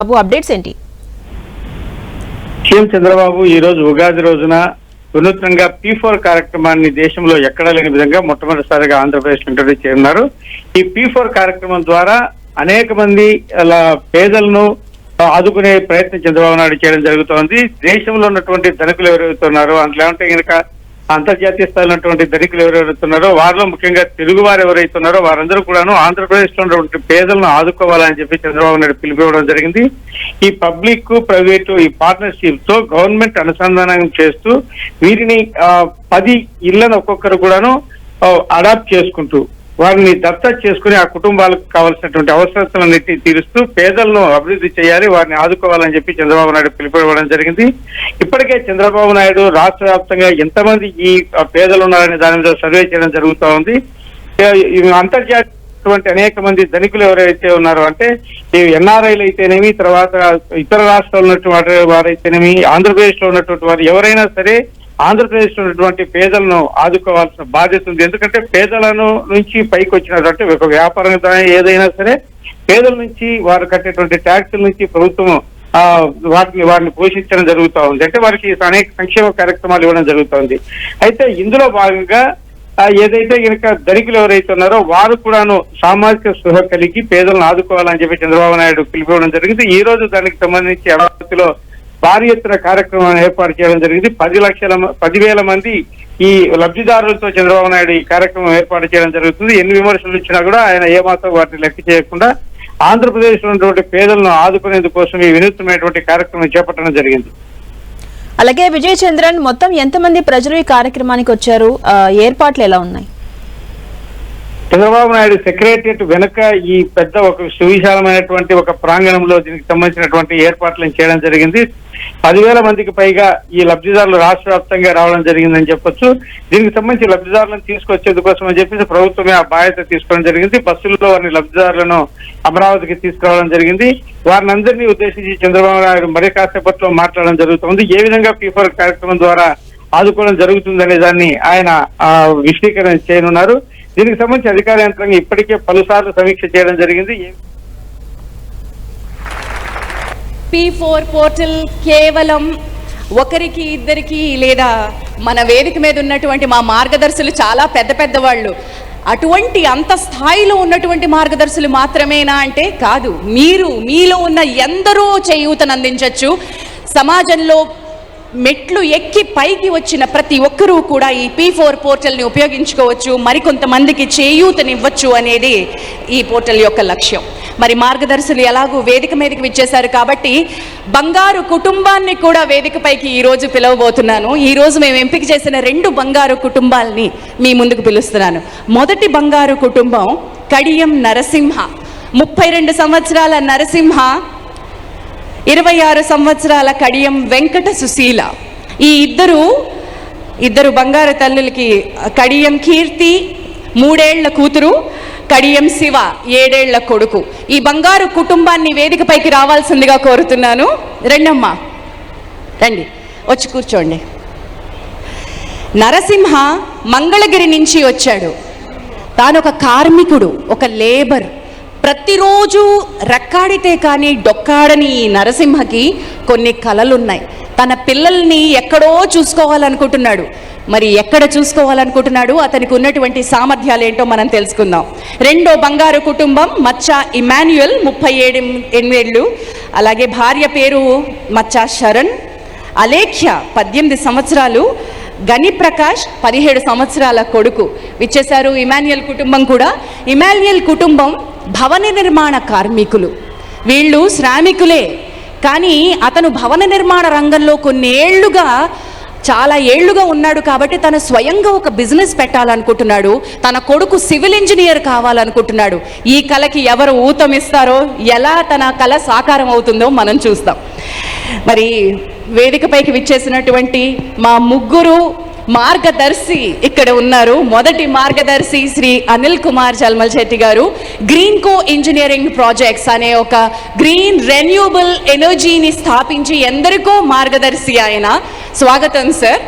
బాబు updates ఏంటి? CM Chandrababu ఈ రోజు ఉగాది రోజున వినూత్నంగా పీ ఫోర్ కార్యక్రమాన్ని దేశంలో ఎక్కడా లేని విధంగా మొట్టమొదటిసారిగా ఆంధ్రప్రదేశ్ ఇంట్రొడ్యూస్ చేయనున్నారు. ఈ పీ ఫోర్ కార్యక్రమం ద్వారా అనేక మంది అలా పేదలను ఆదుకునే ప్రయత్నం చంద్రబాబు నాయుడు చేయడం జరుగుతోంది. దేశంలో ఉన్నటువంటి ధనికులు ఎవరైతే ఉన్నారో అందులో ఏమంటే కనుక అంతర్జాతీయ స్థాయిలో ఉన్నటువంటి ధనికులు ఎవరెవరుతున్నారో వారిలో ముఖ్యంగా తెలుగు వారు ఎవరైతున్నారో వారందరూ కూడాను ఆంధ్రప్రదేశ్లో ఉన్నటువంటి పేదలను ఆదుకోవాలని చెప్పి చంద్రబాబు నాయుడు పిలిపివ్వడం జరిగింది. ఈ పబ్లిక్ ప్రైవేటు ఈ పార్ట్నర్షిప్తో గవర్నమెంట్ అనుసంధానం చేస్తూ వీరిని పది ఇళ్ళను ఒక్కొక్కరు కూడాను అడాప్ట్ చేసుకుంటూ వారిని దత్తత చేసుకుని ఆ కుటుంబాలకు కావాల్సినటువంటి అవసరాలన్నింటినీ తీరుస్తూ పేదలను అభివృద్ధి చేయాలి వారిని ఆదుకోవాలని చెప్పి చంద్రబాబు నాయుడు పిలుపునివ్వడం జరిగింది. ఇప్పటికే చంద్రబాబు నాయుడు రాష్ట్ర వ్యాప్తంగా ఎంతమంది ఈ పేదలు ఉన్నారనే దాని మీద సర్వే చేయడం జరుగుతూ ఉంది. అంతర్జాతీయ అంతర్జాతీయటువంటి అనేక మంది ధనికులు ఎవరైతే ఉన్నారో అంటే ఈ ఎన్ఆర్ఐలు అయితేనేమి తర్వాత ఇతర రాష్ట్రాల్లో ఉన్నటువంటి వారైతేనేమి ఆంధ్రప్రదేశ్లో ఉన్నటువంటి వారు ఎవరైనా సరే ఆంధ్రప్రదేశ్ ఉన్నటువంటి పేదలను ఆదుకోవాల్సిన బాధ్యత ఉంది. ఎందుకంటే పేదలను నుంచి పైకి వచ్చినటువంటి ఒక వ్యాపారం ఏదైనా సరే పేదల నుంచి వారు కట్టేటువంటి ట్యాక్సుల నుంచి ప్రభుత్వం ఆ వాటిని వారిని పోషించడం జరుగుతూ ఉంది. అంటే వారికి అనేక సంక్షేమ కార్యక్రమాలు ఇవ్వడం జరుగుతుంది అయితే ఇందులో భాగంగా ఏదైతే కనుక ధనికులు ఎవరైతే ఉన్నారో వారు కూడాను సామాజిక స్పృహ కలిగి పేదలను ఆదుకోవాలని చెప్పి చంద్రబాబు నాయుడు పిలిపివ్వడం జరిగింది. ఈ రోజు దానికి సంబంధించి అమరావతిలో భారీ ఎత్తున కార్యక్రమాన్ని ఏర్పాటు చేయడం జరిగింది. పది లక్షల పదివేల మంది ఈ లబ్ధిదారులతో చంద్రబాబు నాయుడు ఈ కార్యక్రమం ఏర్పాటు చేయడం జరుగుతుంది. ఎన్ని విమర్శలు ఇచ్చినా కూడా ఆయన ఏమాత్రం వాటిని లెక్క చేయకుండా ఆంధ్రప్రదేశ్ ఉన్నటువంటి పేదలను ఆదుకునేందుకోసం ఈ వినూత్నమైనటువంటి కార్యక్రమం చేపట్టడం జరిగింది. అలాగే విజయ్ చంద్రన్ మొత్తం ఎంతమంది ప్రజలు ఈ కార్యక్రమానికి వచ్చారు? ఏర్పాట్లు ఎలా ఉన్నాయి? చంద్రబాబు నాయుడు సెక్రటరియట్ వెనుక ఈ పెద్ద ఒక సువిశాలమైనటువంటి ఒక ప్రాంగణంలో దీనికి సంబంధించినటువంటి ఏర్పాట్లను చేయడం జరిగింది. పదివేల మందికి పైగా ఈ లబ్ధిదారులు రాష్ట్ర వ్యాప్తంగా రావడం జరిగిందని చెప్పొచ్చు. దీనికి సంబంధించి లబ్ధిదారులను తీసుకొచ్చేందుకోసం అని చెప్పేసి ప్రభుత్వమే ఆ బాధ్యత తీసుకోవడం జరిగింది. బస్సుల్లో వారిని లబ్ధిదారులను అమరావతికి తీసుకురావడం జరిగింది. వారిని అందరినీ ఉద్దేశించి చంద్రబాబు నాయుడు మరి కాసేపట్లో మాట్లాడడం జరుగుతుంది. ఏ విధంగా పీఫర్ కార్యక్రమం ద్వారా ఆదుకోవడం జరుగుతుందనే దాన్ని ఆయన ఆ, చేయనున్నారు. దీనికి సంబంధించి అధికార యంత్రాంగం ఇప్పటికే పలుసార్లు సమీక్ష చేయడం జరిగింది. ఏ- పీ ఫోర్ పోర్టల్ కేవలం ఒకరికి ఇద్దరికి లేదా మన వేదిక మీద ఉన్నటువంటి మా మార్గదర్శులు చాలా పెద్ద పెద్ద వాళ్ళు అటువంటి అంత స్థాయిలో ఉన్నటువంటి మార్గదర్శులు మాత్రమేనా అంటే కాదు. మీరు మీలో ఉన్న ఎందరో చేయూతను అందించవచ్చు సమాజంలో మెట్లు ఎక్కి పైకి వచ్చిన ప్రతి ఒక్కరూ కూడా ఈ పీ ఫోర్ పోర్టల్ని ఉపయోగించుకోవచ్చు. మరికొంతమందికి చేయూతనివ్వచ్చు అనేది ఈ పోర్టల్ యొక్క లక్ష్యం. మరి మార్గదర్శులు ఎలాగూ వేదిక మీదకి విచ్చేశారు కాబట్టి బంగారు కుటుంబాన్ని కూడా వేదికపైకి ఈరోజు పిలవబోతున్నాను. ఈరోజు మేము ఎంపిక చేసిన రెండు బంగారు కుటుంబాలని మీ ముందుకు పిలుస్తున్నాను. మొదటి బంగారు కుటుంబం కడియం నరసింహ. ముప్పై రెండు సంవత్సరాల నరసింహ ఇరవై ఆరు సంవత్సరాల కడియం వెంకట సుశీల. ఈ ఇద్దరు ఇద్దరు బంగారు తల్లులకి కడియం కీర్తి మూడేళ్ళ కూతురు కడియం శివ ఏడేళ్ళ కొడుకు. ఈ బంగారు కుటుంబాన్ని వేదికపైకి రావాల్సిందిగా కోరుతున్నాను. రెండమ్మా రండి వచ్చి కూర్చోండి. నరసింహ మంగళగిరి నుంచి వచ్చాడు. తాను ఒక కార్మికుడు ఒక లేబర్. ప్రతిరోజు రెక్కాడితే కానీ డొక్కాడని ఈ నరసింహకి కొన్ని కలలున్నాయి. తన పిల్లల్ని ఎక్కడో చూసుకోవాలనుకుంటున్నాడు. మరి ఎక్కడ చూసుకోవాలనుకుంటున్నాడు? అతనికి ఉన్నటువంటి సామర్థ్యాలు ఏంటో మనం తెలుసుకుందాం. రెండో బంగారు కుటుంబం మచ్చా ఇమాన్యుయల్ ముప్పై ఏడు ఎనిమిదేళ్ళు. అలాగే భార్య పేరు మచ్చా శరణ్. అలేఖ్య పద్దెనిమిది సంవత్సరాలు. గని ప్రకాష్ పదిహేడు సంవత్సరాల కొడుకు. విచ్చేశారు ఇమాన్యుయల్ కుటుంబం కూడా. ఇమాన్యుయల్ కుటుంబం భవన నిర్మాణ కార్మికులు. వీళ్ళు శ్రామికులే. కానీ అతను భవన నిర్మాణ రంగంలో కొన్నేళ్ళుగా చాలా ఏళ్ళుగా ఉన్నాడు కాబట్టి తను స్వయంగా ఒక బిజినెస్ పెట్టాలనుకుంటున్నాడు. తన కొడుకు సివిల్ ఇంజనీర్ కావాలనుకుంటున్నాడు. ఈ కళకి ఎవరు ఊతమిస్తారో ఎలా తన కళ సాకారం అవుతుందో మనం చూస్తాం. మరి వేదికపైకి విచ్చేసినటువంటి మా ముగ్గురు మార్గదర్శి ఇక్కడ ఉన్నారు. మొదటి మార్గదర్శి శ్రీ అనిల్ కుమార్ జల్మల్ శెట్టి గారు. గ్రీన్ కో ఇంజనీరింగ్ ప్రాజెక్ట్స్ అనే ఒక గ్రీన్ రెన్యూబుల్ ఎనర్జీని స్థాపించి ఎందరికో మార్గదర్శి ఆయన. స్వాగతం సార్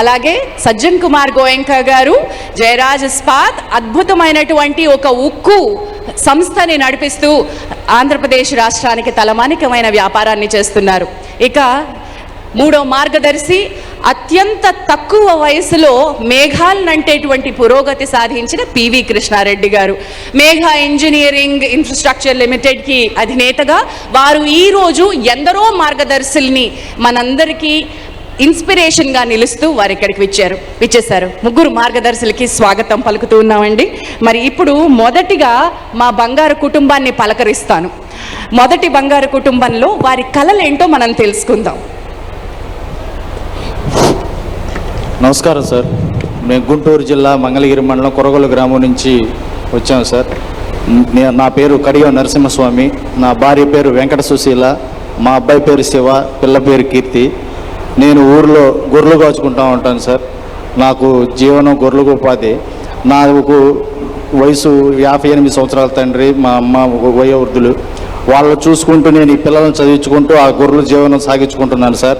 అలాగే సజ్జన్ కుమార్ గోయంక గారు జయరాజ్ ఇస్పాత్ అద్భుతమైనటువంటి ఒక ఉక్కు సంస్థని నడిపిస్తూ ఆంధ్రప్రదేశ్ రాష్ట్రానికి తలమానికమైన వ్యాపారాన్ని చేస్తున్నారు. ఇక మూడో మార్గదర్శి అత్యంత తక్కువ వయసులో మేఘాలనంటేటువంటి పురోగతి సాధించిన పివి కృష్ణారెడ్డి గారు. మేఘా ఇంజనీరింగ్ ఇన్ఫ్రాస్ట్రక్చర్ లిమిటెడ్కి అధినేతగా వారు ఈరోజు ఎందరో మార్గదర్శుల్ని మనందరికీ ఇన్స్పిరేషన్గా నిలుస్తూ వారు ఇక్కడికి విచ్చారు విచ్చేశారు. ముగ్గురు మార్గదర్శులకి స్వాగతం పలుకుతూ ఉన్నామండి. మరి ఇప్పుడు మొదటిగా మా బంగారు కుటుంబాన్ని పలకరిస్తాను. మొదటి బంగారు కుటుంబంలో వారి కళలేంటో మనం తెలుసుకుందాం. నమస్కారం సార్. మేము గుంటూరు జిల్లా మంగళగిరి మండలం కొరగొల్లు గ్రామం నుంచి వచ్చాము సార్. నా పేరు కడియం నరసింహస్వామి. నా భార్య పేరు వెంకట సుశీల. మా అబ్బాయి పేరు శివ పిల్ల పేరు కీర్తి. నేను ఊర్లో గొర్రెలు కాచుకుంటా ఉంటాను సార్. నాకు జీవనం గొర్రెలకు ఉపాధి. నాకు వయసు యాభై ఎనిమిది సంవత్సరాల తండ్రి మా అమ్మ వయోవృద్ధులు. వాళ్ళు చూసుకుంటూ నేను ఈ పిల్లలను చదివించుకుంటూ ఆ గొర్రెలు జీవనం సాగించుకుంటున్నాను సార్.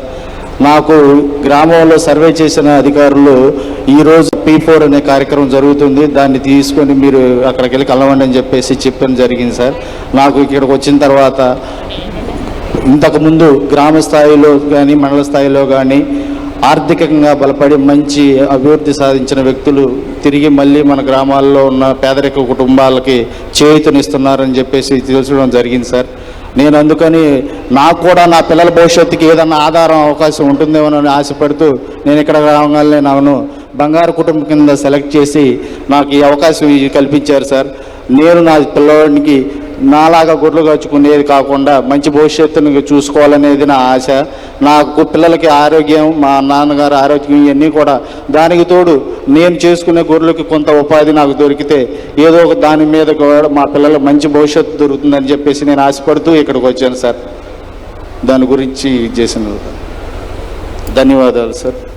నాకు గ్రామంలో సర్వే చేసిన అధికారులు ఈరోజు పీ ఫోర్ అనే కార్యక్రమం జరుగుతుంది. దాన్ని తీసుకొని మీరు అక్కడికి వెళ్ళి కలవండి అని చెప్పేసి చెప్పడం జరిగింది సార్. నాకు ఇక్కడికి వచ్చిన తర్వాత ఇంతకుముందు గ్రామ స్థాయిలో కానీ మండల స్థాయిలో కానీ ఆర్థికంగా బలపడి మంచి అభివృద్ధి సాధించిన వ్యక్తులు తిరిగి మళ్ళీ మన గ్రామాల్లో ఉన్న పేదరిక కుటుంబాలకి చేయూతనిస్తున్నారని చెప్పేసి తెలుసుకోవడం జరిగింది సార్. నేను అందుకని నాకు కూడా నా పిల్లల భవిష్యత్తుకి ఏదన్నా ఆధారం అవకాశం ఉంటుందేమోనని ఆశపడుతూ నేను ఇక్కడ రావగానే నాను బంగారు కుటుంబం కింద సెలెక్ట్ చేసి నాకు ఈ అవకాశం కల్పించారు సార్. నేను నా పిల్లవాడికి నాలాగా గొర్రెలు గచ్చుకునేది కాకుండా మంచి భవిష్యత్తును చూసుకోవాలనేది నా ఆశ. నాకు పిల్లలకి ఆరోగ్యం మా నాన్నగారు ఆరోగ్యం ఇవన్నీ కూడా దానికి తోడు నేను చేసుకునే గొర్రెలకి కొంత ఉపాధి నాకు దొరికితే ఏదో ఒక దాని మీద కూడా మా పిల్లలకు మంచి భవిష్యత్తు దొరుకుతుందని చెప్పేసి నేను ఆశపడుతూ ఇక్కడికి వచ్చాను సార్. దాని గురించి చేసిన ధన్యవాదాలు సార్.